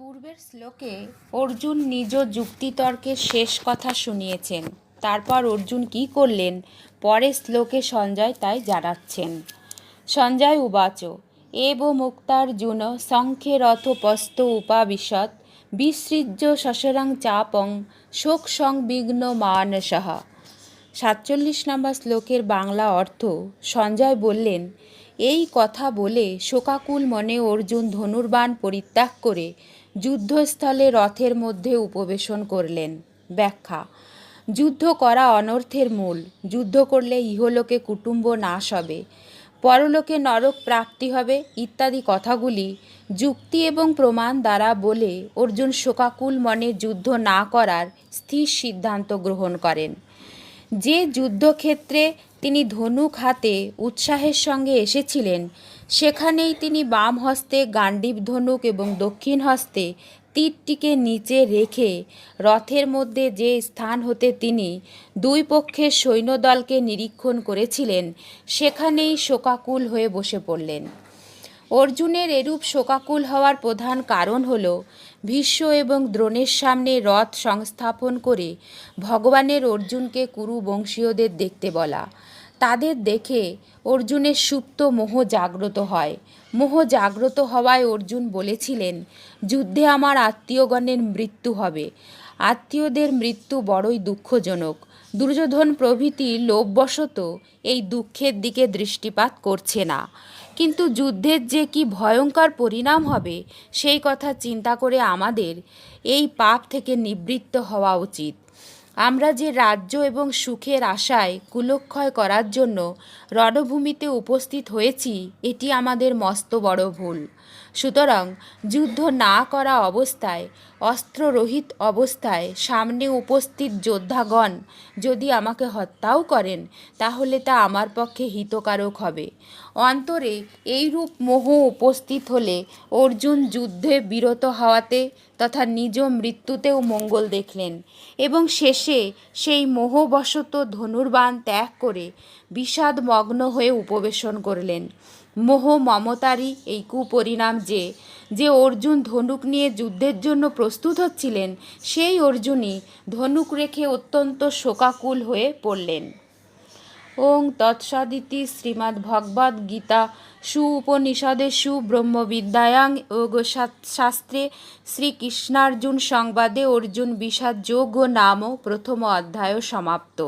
পূর্বের শ্লোকে অর্জুন নিজ যুক্তিতর্কের শেষ কথা শুনিয়েছেন। তারপর অর্জুন কি করলেন? পরের শ্লোকে সঞ্জয় তাই জানাচ্ছেন। সঞ্জয় উবাচ, এব মুক্তার্জুন শঙ্খে রথোপস্থ উপাবিশৎ বিসৃজ্য শশরং চাপং শোক সংবিঘ্ন মান মানসহ সাতচল্লিশ নম্বর শ্লোকের বাংলা অর্থ, সঞ্জয় বললেন, এই কথা বলে শোকাকুল মনে অর্জুন ধনুর্বাণ পরিত্যাগ করে যুদ্ধস্থলে রথের মধ্যে উপবেশন করলেন। ব্যাখ্যা, যুদ্ধ করা অনর্থের মূল। যুদ্ধ করলে ইহলোকে কুটুম্ব নাশ হবে। পরলোকে নরক প্রাপ্তি হবে ইত্যাদি কথাগুলি যুক্তি এবং প্রমাণ দ্বারা বলে অর্জুন শোকাকুল মনে যুদ্ধ না করার স্থির সিদ্ধান্ত গ্রহণ করেন। যে যুদ্ধক্ষেত্রে তিনি ধনুক হাতে উৎসাহের সঙ্গে এসেছিলেন। সেখানেই তিনি বাম হস্তে গান্ডীব ধনুক এবং দক্ষিণ হস্তে তীরটিকে নিচে রেখে রথের মধ্যে যে স্থান হতে তিনি দুই পক্ষের সৈন্যদলকে নিরীক্ষণ করেছিলেন, সেখানেই শোকাকুল হয়ে বসে পড়লেন। অর্জুনের এরূপ শোকাকুল হওয়ার প্রধান কারণ হল ভীষ্ম এবং দ্রোণের সামনে রথ সংস্থাপন করে ভগবানের অর্জুনকে কুরু বংশীয়দের দেখতে বলা। তাদের দেখে অর্জুনের সুপ্ত মোহ জাগ্রত হয়। মোহ জাগ্রত হওয়ায় অর্জুন বলেছিলেন, যুদ্ধে আমার আত্মীয়গণের মৃত্যু হবে। আত্মীয়দের মৃত্যু বড়ই দুঃখজনক। দুর্যোধন প্রভৃতি লোভবশত এই দুঃখের দিকে দৃষ্টিপাত করছে না। কিন্তু যুদ্ধের যে কি ভয়ঙ্কর পরিণাম হবে, সেই কথা চিন্তা করে আমাদের এই পাপ থেকে নিবৃত্ত হওয়া উচিত। আমরা যে রাজ্য এবং সুখের আশায় কুলক্ষয় করার জন্য রণভূমিতে উপস্থিত হয়েছি, এটি আমাদের মস্ত বড় ভুল। সুতরাং যুদ্ধ না করা অবস্থায়, অস্ত্ররহিত অবস্থায় সামনে উপস্থিত যোদ্ধাগণ যদি আমাকে হত্যাও করেন, তাহলে তা আমার পক্ষে হিতকারক হবে। অন্তরে এইরূপ মোহ উপস্থিত হলে অর্জুন যুদ্ধে বিরত হওয়াতে তথা নিজ মৃত্যুতেও মঙ্গল দেখলেন এবং শেষে সেই মোহবশত ধনুর্বাণ ত্যাগ করে বিষাদমগ্ন হয়ে উপবেশন করলেন। মোহ মমতারই এই কুপরিণাম যে যে অর্জুন ধনুক নিয়ে যুদ্ধের জন্য প্রস্তুত হচ্ছিলেন, সেই অর্জুনই ধনুক রেখে অত্যন্ত শোকাকুল হয়ে পড়লেন। ওং তৎসদিতি শ্রীমদ্ ভগবদ গীতা সু উপনিষদে সু ব্রহ্মবিদ্যায়াং যোগ শাস্ত্রে শ্রীকৃষ্ণার্জুন সংবাদে অর্জুন বিষাদ যোগ নাম প্রথম অধ্যায় সমাপ্ত।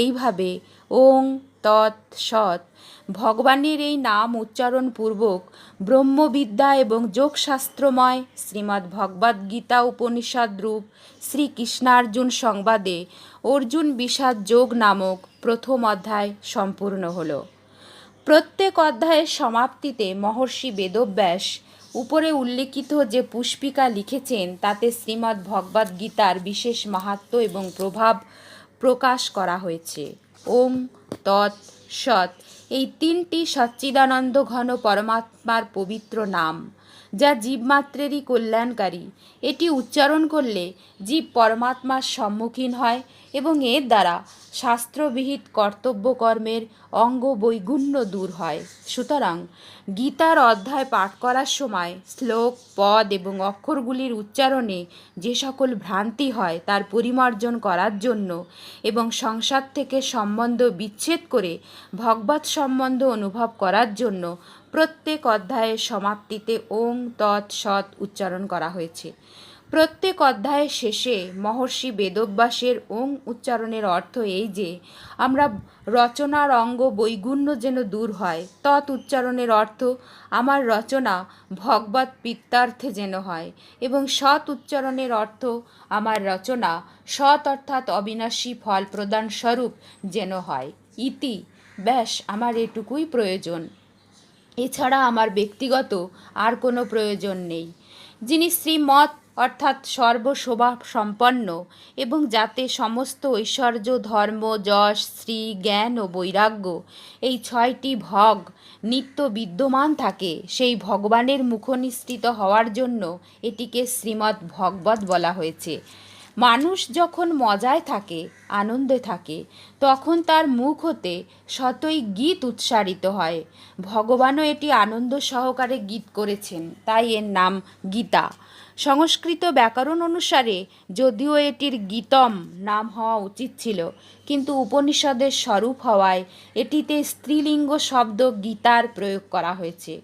এইভাবে ওং তৎ সৎ ভগবানের এই নাম উচ্চারণপূর্বক ব্রহ্মবিদ্যা এবং যোগশাস্ত্রময় শ্রীমদ্ ভগবদ্গীতা উপনিষদ রূপ শ্রীকৃষ্ণার্জুন সংবাদে অর্জুন বিষাদ যোগ নামক প্রথম অধ্যায় সম্পূর্ণ হল। প্রত্যেক অধ্যায়ের সমাপ্তিতে মহর্ষি বেদব্যাস উপরে উল্লিখিত যে পুষ্পিকা লিখেছেন, তাতে শ্রীমদ্ ভগবদ্গীতার বিশেষ মাহাত্ম এবং প্রভাব প্রকাশ করা হয়েছে। ওম তৎ সৎ এই তিনটি সচ্চিদানন্দ ঘন পরমাত্মার পবিত্র নাম, যা জীবমাত্রেরই কল্যাণকারী। এটি উচ্চারণ করলে জীব পরমাত্মার সম্মুখীন হয় এবং এর দ্বারা শাস্ত্রবিহিত কর্তব্যকর্মের অঙ্গ বৈগুণ্য দূর হয়। সুতরাং গীতার অধ্যায় পাঠ করার সময় শ্লোক, পদ এবং অক্ষরগুলির উচ্চারণে যে সকল ভ্রান্তি হয় তার পরিমার্জন করার জন্য এবং সংসার থেকে সম্বন্ধ বিচ্ছেদ করে ভগবত সম্বন্ধ অনুভব করার জন্য প্রত্যেক অধ্যায়ের সমাপ্তিতে ওং, তৎ, সৎ উচ্চারণ করা হয়েছে। প্রত্যেক অধ্যায়ের শেষে মহর্ষি বেদব্যাসের ওং উচ্চারণের অর্থ এই যে, আমরা রচনার অঙ্গ বৈগুণ্য যেন দূর হয়, তৎ উচ্চারণের অর্থ আমার রচনা ভগবত পিত্তার্থে যেন হয়, এবং সৎ উচ্চারণের অর্থ আমার রচনা সৎ অর্থাৎ অবিনাশী ফল প্রদান স্বরূপ যেন হয়। ইতি, ব্যাস, আমার এটুকুই প্রয়োজন। এছাড়া আমার ব্যক্তিগত আর কোনো প্রয়োজন নেই। যিনি শ্রীমৎ অর্থাৎ সর্বশোভা সম্পন্ন এবং যাতে সমস্ত ঐশ্বর্য, ধর্ম, যশ শ্রী জ্ঞান ও বৈরাগ্য এই ছয়টি ভগ নিত্য বিদ্যমান থাকে, সেই ভগবানের মুখনিসৃত হওয়ার জন্য এটিকে শ্রীমদ্ ভগবত বলা হয়েছে। মানুষ যখন মজায় থাকে, আনন্দে থাকে, তখন তার মুখ হতে শতই গীত উচ্চারিত হয়। ভগবানও এটি আনন্দ সহকারে গীত করেছেন, তাই এর নাম গীতা। সংস্কৃত ব্যাকরণ অনুসারে যদিও এটির গীতম নাম হওয়া উচিত ছিল, কিন্তু উপনিষদের স্বরূপ হওয়ায় এটিতে স্ত্রীলিঙ্গ শব্দ গীতার প্রয়োগ করা হয়েছে।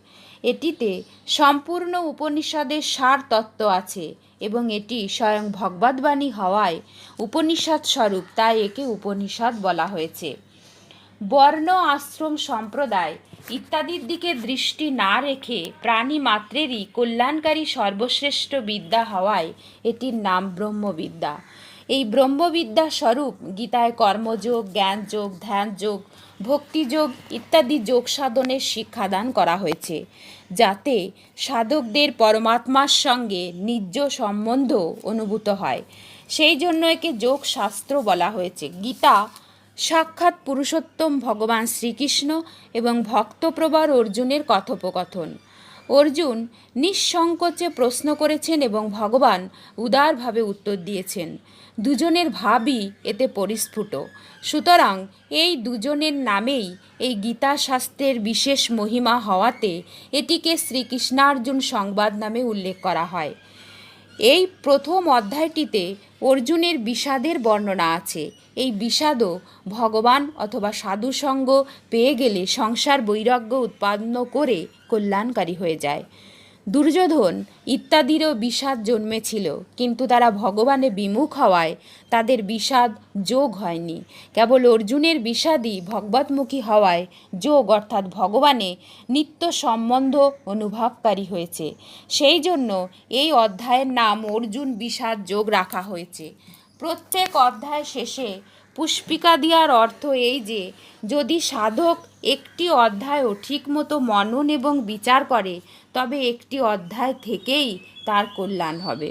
এটিতে সম্পূর্ণ উপনিষদের সার তত্ত্ব আছে এবং এটি স্বয়ং ভগবদ্বাণী হওয়ায় উপনিষদ স্বরূপ, তাই একে উপনিষদ বলা হয়েছে। বর্ণ আশ্রম সম্প্রদায় ইত্যাদির দিকে দৃষ্টি না রেখে প্রাণী মাত্রেরই কল্যাণকারী সর্বশ্রেষ্ঠ বিদ্যা হওয়ায় এটির নাম ব্রহ্মবিদ্যা। এই ব্রহ্মবিদ্যা স্বরূপ গীতায় কর্মযোগ, জ্ঞানযোগ, ধ্যানযোগ, ভক্তিযোগ ইত্যাদি যোগ সাধনের শিক্ষাদান করা হয়েছে, যাতে সাধকদের পরমাত্মার সঙ্গে নিজ সম্বন্ধ অনুভূত হয়। সেই জন্য একে যোগ শাস্ত্র বলা হয়েছে। গীতা সাক্ষাৎ পুরুষোত্তম ভগবান শ্রীকৃষ্ণ এবং ভক্তপ্রবর অর্জুনের কথোপকথন। অর্জুন নিঃসংকোচে প্রশ্ন করেছেন এবং ভগবান উদারভাবে উত্তর দিয়েছেন, দুজনের ভাবই এতে পরিস্ফুট। সুতরাং এই দুজনের নামেই এই গীতা শাস্ত্রের বিশেষ মহিমা হওয়াতে এটিকে শ্রীকৃষ্ণার্জুন সংবাদ নামে উল্লেখ করা হয়। এই প্রথম অধ্যায়টিতে অর্জুনের বিষাদের বর্ণনা আছে। এই বিষাদও ভগবান অথবা সাধুসঙ্গ পেয়ে গেলে সংসার বৈরাগ্য উৎপন্ন করে কল্যাণকারী হয়ে যায়। দুর্যোধন ইত্যাদিরও বিষাদ জন্মেছিল, কিন্তু তারা ভগবানে বিমুখ হওয়ায় তাদের বিষাদ যোগ হয়নি। কেবল অর্জুনের বিষাদই ভগবতমুখী হওয়ায় যোগ অর্থাৎ ভগবানে নিত্য সম্বন্ধ অনুভবকারী হয়েছে। সেই জন্য এই অধ্যায়ের নাম অর্জুন বিষাদ যোগ রাখা হয়েছে। প্রত্যেক অধ্যায় শেষে পুষ্পিকা দেওয়ার অর্থ এই যে, যদি সাধক একটি অধ্যায়ও ঠিকমতো মনন এবং বিচার করে, তবে একটি অধ্যায় থেকেই তার কল্যাণ হবে।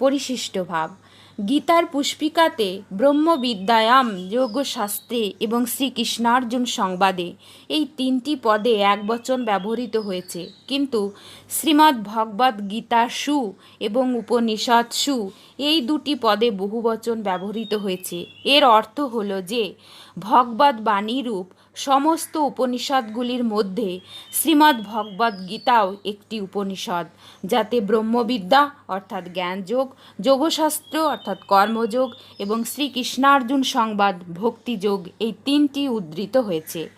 পরিশিষ্ট ভাব গীতার পুষ্পিকাতে ব্রহ্মবিদ্যায়াম, যোগশাস্ত্রে এবং শ্রীকৃষ্ণার্জুন সংবাদে এই তিনটি পদে এক বচন ব্যবহৃত হয়েছে। কিন্তু শ্রীমদ্ ভগবদ্ গীতা সু এবং উপনিষদ সু এই দুটি পদে বহুবচন ব্যবহৃত হয়েছে। এর অর্থ হল যে, ভগবদ্ বাণীরূপ সমস্ত উপনিষদগুলির মধ্যে শ্রীমদ্ ভগবদ্ গীতাও একটি উপনিষদ, যাতে ব্রহ্মবিদ্যা, অর্থাৎ জ্ঞানযোগ, যোগশাস্ত্র, অর্থাৎ কর্মযোগ এবং শ্রীকৃষ্ণার্জুন সংবাদ, ভক্তিযোগ এই তিনটি উদ্ধৃত হয়েছে।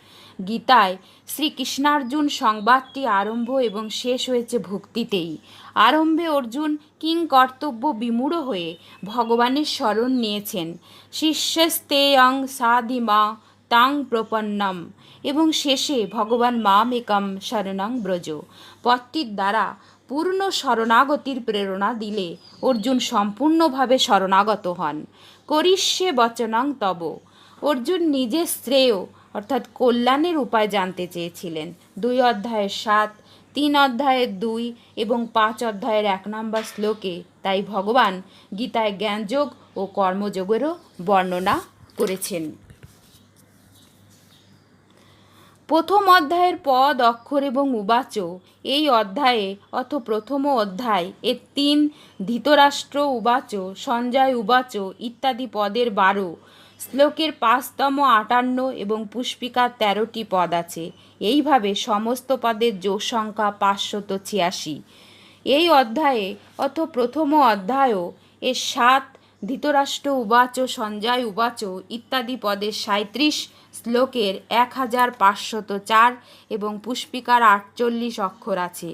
গীতায় শ্রীকৃষ্ণার্জুন সংবাদটি আরম্ভ এবং শেষ হয়েছে ভক্তিতেই। আরম্ভে অর্জুন কিং কর্তব্য বিমূঢ় হয়ে ভগবানের স্মরণ নিয়েছেন। শিষ্যস্তেয়ং সাধিমা তাং প্রপন্নম। এবং শেষে ভগবান মাম একম শরণাং ব্রজ। পথটির দ্বারা পূর্ণ শরণাগতির প্রেরণা দিলে অর্জুন সম্পূর্ণভাবে শরণাগত হন। করিষ্যে বচনাং তব। অর্জুন নিজের শ্রেয়, অর্থাৎ কল্যাণের উপায় জানতে চেয়েছিলেন। দুই অধ্যায়ের সাত, তিন অধ্যায়ের দুই এবং পাঁচ অধ্যায়ের এক নম্বর শ্লোকে তাই ভগবান গীতায় জ্ঞানযোগ ও কর্মযোগেরও বর্ণনা করেছেন। প্রথম অধ্যায়ের পদ, অক্ষর এবং উবাচ। এই অধ্যায়ে, অথ প্রথম অধ্যায় এর তিন, ধৃতরাষ্ট্র উবাচ, সঞ্জয় উবাচ ইত্যাদি পদের বারো। শ্লোকের পাঁচতম আটান্ন এবং পুষ্পিকার তেরোটি পদ আছে। এইভাবে সমস্ত পদের যোগ সংখ্যা পাঁচশত ছিয়াশি। এই অধ্যায়ে, অথ প্রথম অধ্যায়ও, এর সাত, ধৃতরাষ্ট্র উবাচ, সঞ্জয় উবাচ ইত্যাদি পদের সাঁত্রিশ শ্লোকের এক হাজার পাঁচশত চার এবং পুষ্পিকার আটচল্লিশ অক্ষর আছে।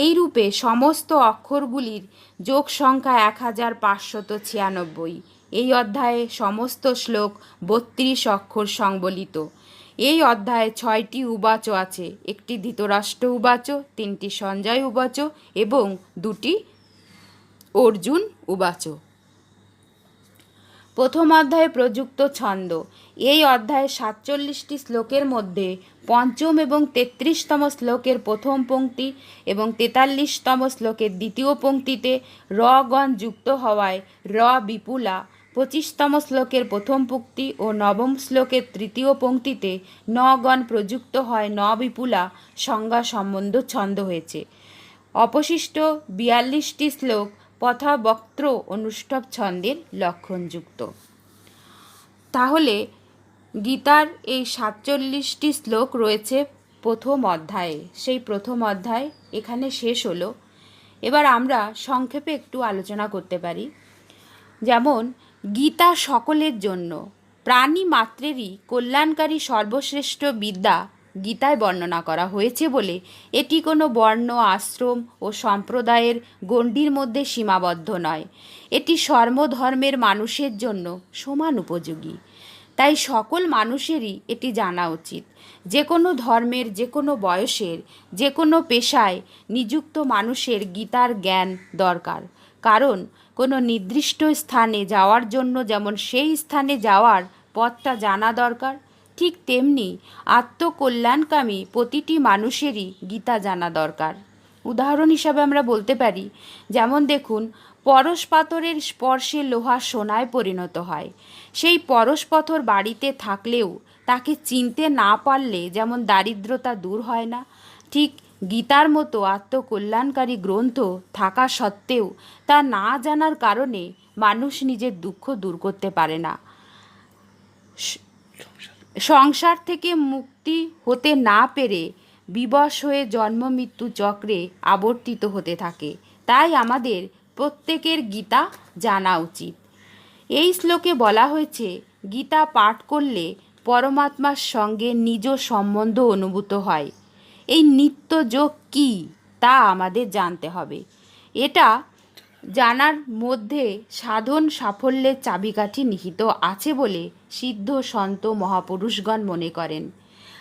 এই রূপে সমস্ত অক্ষরগুলির যোগ সংখ্যা এক হাজার পাঁচশত ছিয়ানব্বই। এই অধ্যায়ে সমস্ত শ্লোক বত্রিশ অক্ষর সংবলিত। এই অধ্যায়ে ছয়টি উবাচ আছে, একটি ধৃতরাষ্ট্র উবাচ, তিনটি সঞ্জয় উবাচ এবং দুটি অর্জুন উবাচ। প্রথম অধ্যায়ে প্রযুক্ত ছন্দ। এই অধ্যায়ে সাতচল্লিশটি শ্লোকের মধ্যে পঞ্চম এবং তেত্রিশতম শ্লোকের প্রথম পঙ্ক্তি এবং তেতাল্লিশতম শ্লোকের দ্বিতীয় পঙ্ক্তিতে র গণ যুক্ত হওয়ায় র বিপুলা, পঁচিশতম শ্লোকের প্রথম পংক্তি ও নবম শ্লোকের তৃতীয় পঙ্ক্তিতে ন গণ প্রযুক্ত হয় ন বিপুলা সংজ্ঞা সম্বন্ধ ছন্দ হয়েছে। অবশিষ্ট বিয়াল্লিশটি শ্লোক পথাবক্ত্র অনুষ্ঠব ছন্দের লক্ষণযুক্ত। তাহলে গীতার এই সাতচল্লিশটি শ্লোক রয়েছে প্রথম অধ্যায়ে। সেই প্রথম অধ্যায় এখানে শেষ হলো। এবার আমরা সংক্ষেপে একটু আলোচনা করতে পারি। যেমন, গীতা সকলের জন্য, প্রাণী মাত্রেরই কল্যাণকারী সর্বশ্রেষ্ঠ বিদ্যা গীতায় বর্ণনা করা হয়েছে বলে, এটি কোনো বর্ণ, আশ্রম ও সম্প্রদায়ের গণ্ডির মধ্যে সীমাবদ্ধ নয়। এটি সর্বধর্মের মানুষের জন্য সমান উপযোগী। তাই সকল মানুষেরই এটি জানা উচিত। যে কোনো ধর্মের যে কোনো বয়সের যে কোনো পেশায় নিযুক্ত মানুষের গীতার জ্ঞান দরকার। কারণ, কোনো নির্দিষ্ট স্থানে যাওয়ার জন্য যেমন সেই স্থানে যাওয়ার পথটা জানা দরকার ঠিক তেমনি আত্মকল্যাণকামী প্রতিটি মানুষেরই গীতা জানা দরকার। উদাহরণ হিসাবে আমরা বলতে পারি, যেমন দেখুন, পরশ পাথরের স্পর্শে লোহা সোনায় পরিণত হয়। সেই পরশ পাথর বাড়িতে থাকলেও তাকে চিনতে না পারলে যেমন দারিদ্রতা দূর হয় না, ঠিক গীতার মতো আত্মকল্যাণকারী গ্রন্থ থাকা সত্ত্বেও তা না জানার কারণে মানুষ নিজের দুঃখ দূর করতে পারে না। সংসার থেকে মুক্তি হতে না পেরে বিবশ হয়ে জন্ম মৃত্যু চক্রে আবর্তিত হতে থাকে। তাই আমাদের প্রত্যেকের গীতা জানা উচিত। এই শ্লোকে বলা হয়েছে, গীতা পাঠ করলে পরমাত্মার সঙ্গে নিজ সম্বন্ধ অনুভূত হয়। এই নিত্য যোগ কী তা আমাদের জানতে হবে। এটা জানার মধ্যে সাধন সাফল্যের চাবিকাঠি নিহিত আছে বলে সিদ্ধ সন্ত মহাপুরুষগণ মনে করেন।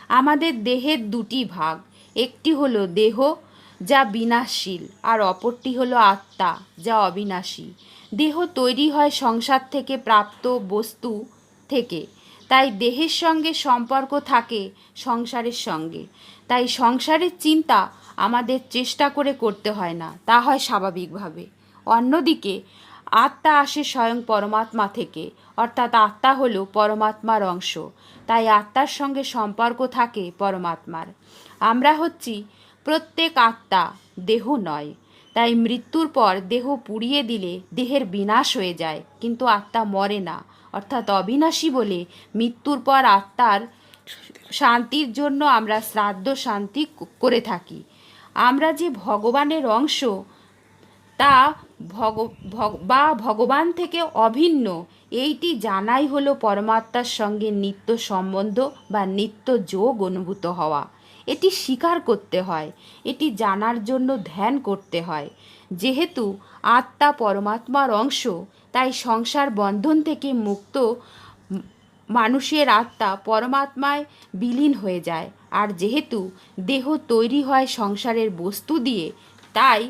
আমাদের দেহের দুটি ভাগ, একটি হলো দেহ, যা বিনাশশীল, আর অপরটি হলো আত্মা, যা অবিনাশী। দেহ তৈরি হয় সংসার থেকে প্রাপ্ত বস্তু থেকে। তাই দেহের সঙ্গে সম্পর্ক থাকে সংসারের সঙ্গে। তাই সংসারের চিন্তা আমাদের চেষ্টা করে করতে হয় না, তা হয় স্বাভাবিকভাবে। অন্যদিকে, আত্মা আসে স্বয়ং পরমাত্মা থেকে, অর্থাৎ আত্মা হলো পরমাত্মার অংশ, তাই আত্মার সঙ্গে সম্পর্ক থাকে পরমাত্মার। আমরা হচ্ছি প্রত্যেক আত্মা, দেহ নয়, তাই মৃত্যুর পর দেহ পুড়িয়ে দিলে দেহের বিনাশ হয়ে যায়, কিন্তু আত্মা মরে না, অর্থাৎ অবিনাশী বলে মৃত্যুর পর আত্মার শান্তির জন্য আমরা শ্রাদ্ধ শান্তি করে থাকি। আমরা যে ভগবানের অংশ, তা ভগ বা ভগবান থেকে অভিন্ন, এইটি জানাই হলো পরমাত্মার সঙ্গে নিত্য সম্বন্ধ বা নিত্য যোগ অনুভূত হওয়া। এটি স্বীকার করতে হয়, এটি জানার জন্য ধ্যান করতে হয়। যেহেতু আত্মা পরমাত্মার অংশ, তাই সংসার বন্ধন থেকে মুক্ত মানুষের আত্মা পরমাত্মায় বিলীন হয়ে যায়। আর যেহেতু দেহ তৈরি হয় সংসারের বস্তু দিয়ে, তাই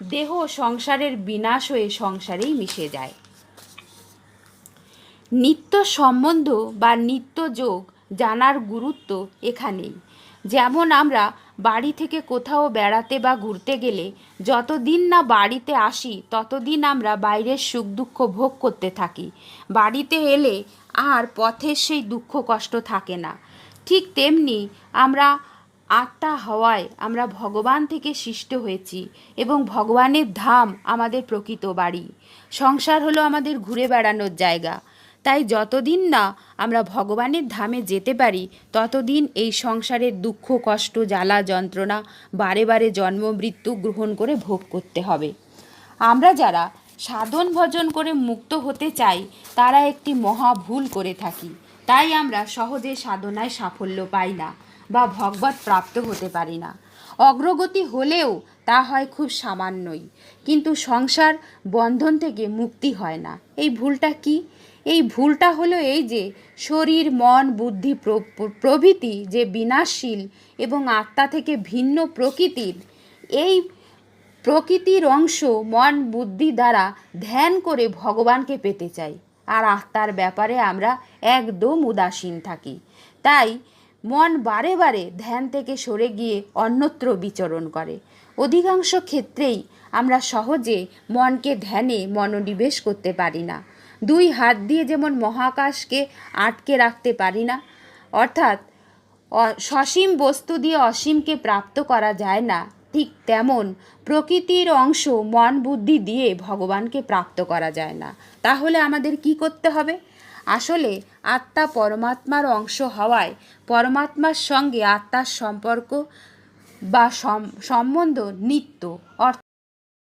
দেহ সংসারের বিনাশ হয়ে সংসারেই মিশে যায়। নিত্য সম্বন্ধ বা নিত্য যোগ জানার গুরুত্ব এখানেই। যেমন আমরা বাড়ি থেকে কোথাও বেড়াতে বা ঘুরতে গেলে যতদিন না বাড়িতে আসি, ততদিন আমরা বাইরের সুখ দুঃখ ভোগ করতে থাকি। বাড়িতে এলে আর পথের সেই দুঃখ কষ্ট থাকে না। ঠিক তেমনি আমরা আত্মা হওয়ায় আমরা ভগবান থেকে সৃষ্ট হয়েছি এবং ভগবানের ধাম আমাদের প্রকৃত বাড়ি। সংসার হলো আমাদের ঘুরে বেড়ানোর জায়গা। তাই যতদিন না আমরা ভগবানের ধামে যেতে পারি, ততদিন এই সংসারের দুঃখ, কষ্ট, জ্বালা, যন্ত্রণা বারে বারে জন্ম, মৃত্যু গ্রহণ করে ভোগ করতে হবে। আমরা যারা সাধন ভজন করে মুক্ত হতে চাই, তারা একটি মহা ভুল করে থাকি। তাই আমরা সহজে সাধনায় সাফল্য পাই না। বা ভগবত প্রাপ্ত হতে পারি না। অগ্রগতি হলেও তা হয় খুব সামান্যই। কিন্তু সংসার বন্ধন থেকে মুক্তি হয় না। এই ভুলটা কি? এই ভুলটা হলো এই যে, শরীর, মন, বুদ্ধি প্রভৃতি যে বিনাশশীল এবং আত্মা থেকে ভিন্ন প্রকৃতির, এই প্রকৃতির অংশ মন, বুদ্ধি দ্বারা ধ্যান করে ভগবানকে পেতে চাই। আর আত্মার ব্যাপারে আমরা একদম উদাসীন থাকি। তাই মন বারে বারে ধ্যান থেকে সরে গিয়ে অন্যত্র বিচরণ করে। অধিকাংশ ক্ষেত্রেই আমরা সহজে মনকে ধ্যানে মনোনিবেশ করতে পারি না। দুই হাত দিয়ে যেমন মহাকাশকে আটকে রাখতে পারি না, অর্থাৎ সসীম বস্তু দিয়ে অসীমকে প্রাপ্ত করা যায় না, ঠিক তেমন প্রকৃতির অংশ মন বুদ্ধি দিয়ে ভগবানকে প্রাপ্ত করা যায় না। তাহলে আমাদের কি করতে হবে? আসলে আত্মা পরমাত্মার অংশ হওয়ায় পরমাত্মার সঙ্গে আত্মার সম্পর্ক বা সম- সম্বন্ধ নিত্য।